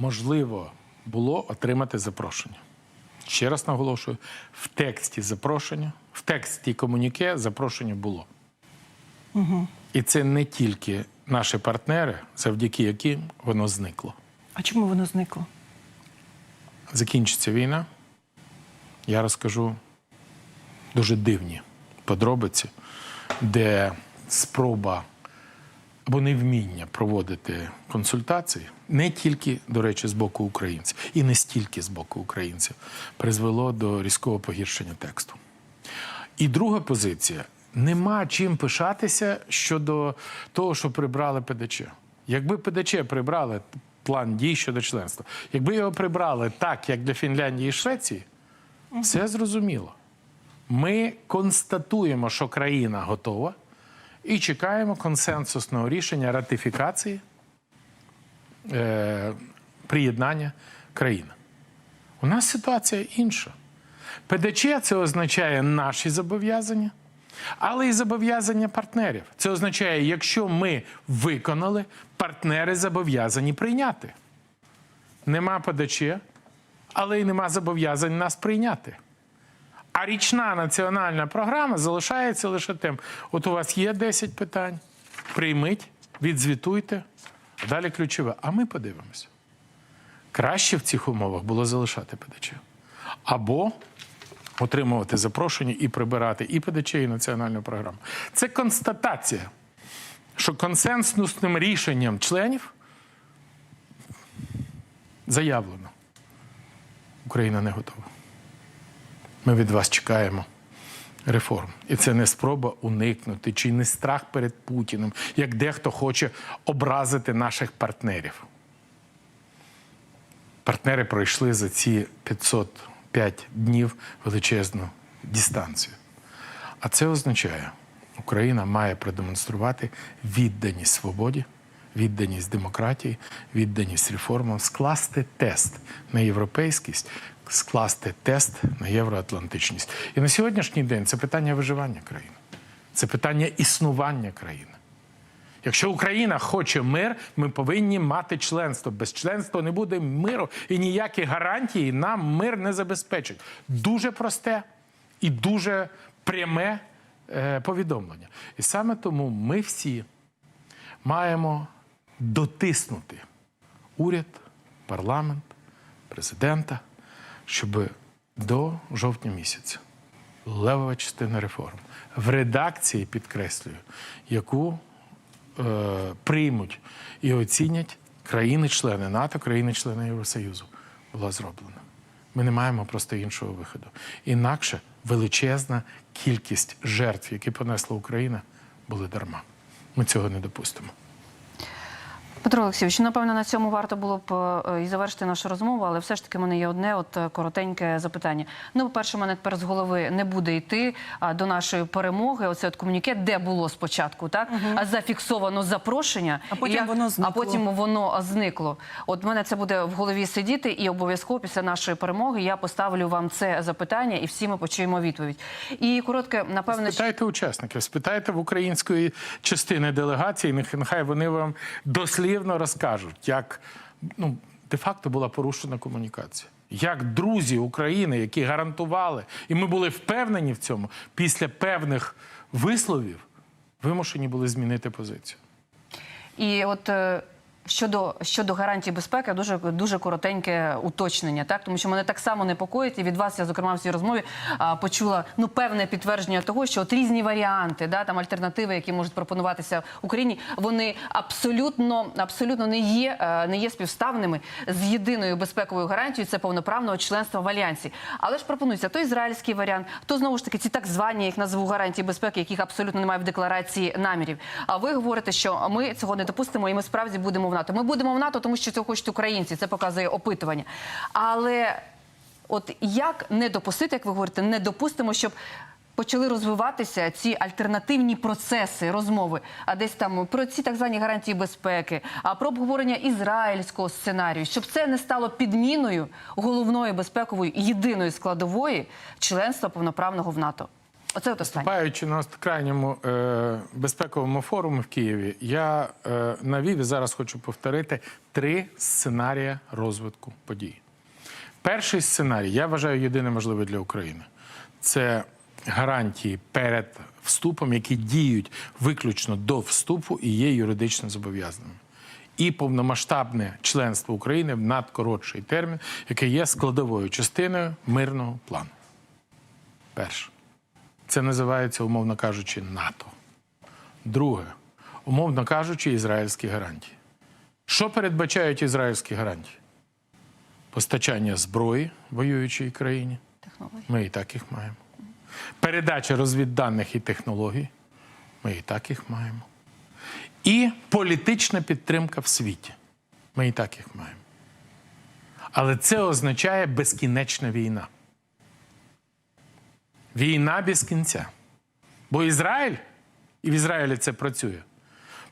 можливо було отримати запрошення. Ще раз наголошую: в тексті запрошення, в тексті комуніке запрошення було. І це не тільки наші партнери, завдяки яким воно зникло. А чому воно зникло? Закінчиться війна, я розкажу дуже дивні подробиці, де спроба або невміння проводити консультації не тільки, до речі, з боку українців, і не стільки з боку українців, призвело до різкого погіршення тексту. І друга позиція: нема чим пишатися щодо того, що прибрали ПДЧ. Якби ПДЧ прибрали план дій щодо членства, якби його прибрали так, як для Фінляндії і Швеції, все зрозуміло. Ми констатуємо, що країна готова, і чекаємо консенсусного рішення ратифікації е, приєднання країни. У нас ситуація інша. ПДЧ це означає наші зобов'язання, але і зобов'язання партнерів. Це означає, якщо ми виконали, партнери зобов'язані прийняти. Нема ПДЧ, але й нема зобов'язань нас прийняти. А річна національна програма залишається лише тим: от у вас є 10 питань, прийміть, відзвітуйте. А далі ключове. А ми подивимося. Краще в цих умовах було залишати ПДЧ. Або отримувати запрошення і прибирати і ПДЧ, і національну програму. Це констатація, що консенсусним рішенням членів заявлено. Україна не готова. Ми від вас чекаємо реформ. І це не спроба уникнути чи не страх перед Путіним, як дехто хоче образити наших партнерів. Партнери пройшли за ці 505 днів величезну дистанцію. А це означає, Україна має продемонструвати відданість свободі, відданість демократії, відданість реформам, скласти тест на європейськість, скласти тест на євроатлантичність. І на сьогоднішній день це питання виживання країни, це питання існування країни. Якщо Україна хоче мир, ми повинні мати членство. Без членства не буде миру і ніякі гарантії нам мир не забезпечать. Дуже просте і дуже пряме е, повідомлення. І саме тому ми всі маємо дотиснути уряд, парламент, президента, щоб до жовтня місяця левова частина реформ в редакції, підкреслюю, яку е, приймуть і оцінять країни-члени НАТО, країни-члени Євросоюзу, була зроблена. Ми не маємо просто іншого виходу. Інакше величезна кількість жертв, які понесла Україна, були дарма. Ми цього не допустимо. Петро Олексійович, напевно, на цьому варто було б е, і завершити нашу розмову, але все ж таки в мене є одне от е, коротеньке запитання. Ну, по-перше, в мене тепер з голови не буде йти а, до нашої перемоги. Оце от комуніке, де було спочатку, так а зафіксовано запрошення, А потім і я- воно зникло. а потім воно зникло. От мене це буде в голові сидіти, і обов'язково після нашої перемоги я поставлю вам це запитання, і всі ми почуємо відповідь. І коротке, напевно, ще- Спитайте учасників, спитайте в української частини делегації, нех- нехай вони вам дослівно розкажуть, як ну, де-факто була порушена комунікація. Як друзі України, які гарантували, і ми були впевнені в цьому, після певних висловів вимушені були змінити позицію. І от е, щодо, щодо гарантій безпеки, дуже дуже коротеньке уточнення, так тому що мене так само непокоїть, і від вас я зокрема в цій розмові а, почула ну певне підтвердження того, що от різні варіанти, да там альтернативи, які можуть пропонуватися Україні, вони абсолютно абсолютно не є е, не є співставними з єдиною безпековою гарантією це повноправного членства в альянсі. Але ж пропонується то ізраїльський варіант, то знову ж таки ці так звані, як назву гарантії безпеки, яких абсолютно немає в декларації намірів. А ви говорите, що ми цього не допустимо, і ми справді будемо в НАТО. Ми будемо в НАТО, тому що цього хочуть українці. Це показує опитування. Але от як не допустити, як ви говорите, не допустимо, щоб. Почали розвиватися ці альтернативні процеси розмови, а десь там про ці так звані гарантії безпеки, а про обговорення ізраїльського сценарію, щоб це не стало підміною головної безпекової єдиної складової членства повноправного в НАТО. Оце от останнє. На крайньому е, безпековому форумі в Києві, я е, навів і зараз хочу повторити три сценарії розвитку подій. Перший сценарій, я вважаю, єдине можливе для України. Це гарантії перед вступом, які діють виключно до вступу і є юридично зобов'язаними. І повномасштабне членство України в надкоротший термін, яке є складовою частиною мирного плану. Перше. Це називається, умовно кажучи, НАТО. Друге, умовно кажучи, ізраїльські гарантії. Що передбачають ізраїльські гарантії? Постачання зброї воюючій країні. Технології. Ми і так їх маємо. Передача розвідданих і технологій. Ми і так їх маємо. І політична підтримка в світі. Ми і так їх маємо. Але це означає безкінечна війна. Війна без кінця. Бо Ізраїль, і в Ізраїлі це працює,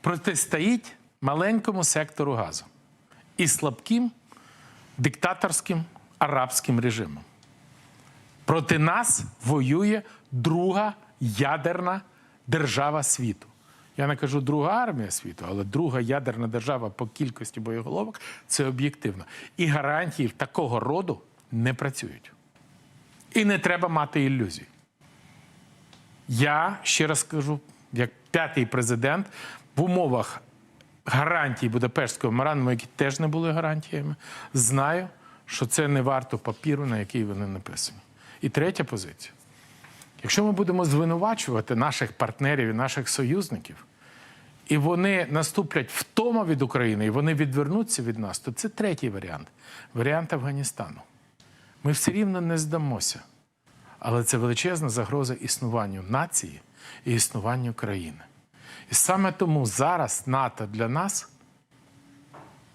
протистоїть маленькому сектору газу і слабким диктаторським арабським режимом. Проти нас воює друга ядерна держава світу. Я не кажу друга армія світу, але друга ядерна держава по кількості боєголовок це об'єктивно. І гарантії такого роду не працюють. І не треба мати ілюзій. Я ще раз кажу, як п'ятий президент в умовах гарантій Будапештського меморандуму, які теж не були гарантіями, знаю, що це не варто папіру, на який вони написані. І третя позиція. Якщо ми будемо звинувачувати наших партнерів і наших союзників, і вони наступлять втома від України, і вони відвернуться від нас, то це третій варіант варіант Афганістану. Ми все рівно не здамося. Але це величезна загроза існуванню нації і існуванню країни. І саме тому зараз НАТО для нас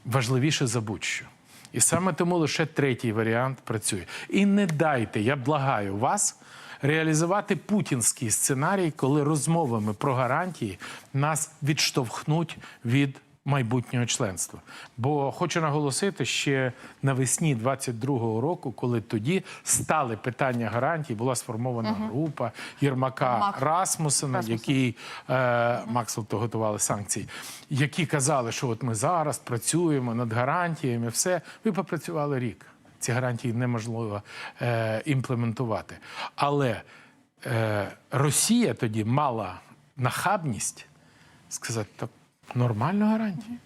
важливіше за будь-що. І саме тому лише третій варіант працює. І не дайте, я благаю вас, реалізувати путінський сценарій, коли розмовами про гарантії нас відштовхнуть від майбутнього членства. Бо хочу наголосити ще навесні 22-го року, коли тоді стали питання гарантій, була сформована група Єрмака Мак. Расмусена, Расмусен. який е, Максвелл то готували санкції, які казали, що от ми зараз працюємо над гарантіями, все. Ви попрацювали рік. Ці гарантії неможливо е, імплементувати. Але е, Росія тоді мала нахабність сказати, так нормально гарантії.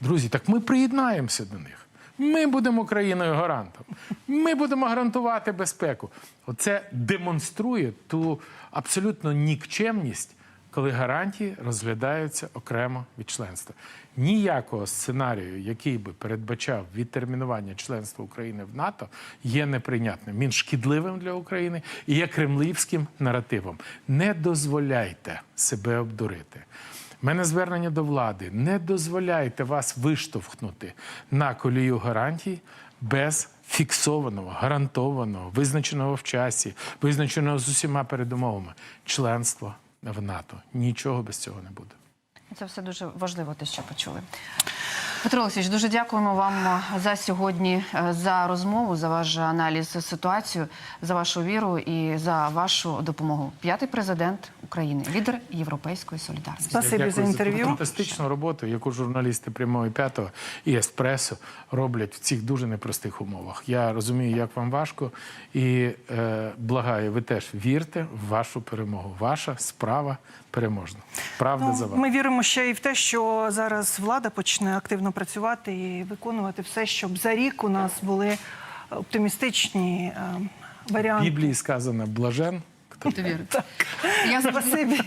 Друзі, так ми приєднаємося до них. Ми будемо країною гарантом. Ми будемо гарантувати безпеку. Оце демонструє ту абсолютно нікчемність, коли гарантії розглядаються окремо від членства. Ніякого сценарію, який би передбачав відтермінування членства України в НАТО, є неприйнятним. Він шкідливим для України і є кремлівським наративом. Не дозволяйте себе обдурити. Мене звернення до влади. Не дозволяйте вас виштовхнути на колію гарантій без фіксованого, гарантованого, визначеного в часі, визначеного з усіма передумовами членства в НАТО. Нічого без цього не буде. Це все дуже важливо, те, що почули. Петро Олексійович, дуже дякуємо вам за сьогодні, е, за розмову, за ваш аналіз ситуації, за вашу віру і за вашу допомогу. П'ятий президент України, лідер Європейської солідарності. Спасибі за дякую інтерв'ю. фантастичну роботу, яку журналісти прямого і п'ятого і еспресо роблять в цих дуже непростих умовах. Я розумію, як вам важко, і е, благаю, ви теж вірте в вашу перемогу. Ваша справа переможна. Правда за Ну, вами. ми віримо ще і в те, що зараз влада почне активно працювати і виконувати все, щоб за рік у нас були оптимістичні е, В. Біблії сказано блажен. хто Ти? Я. Да.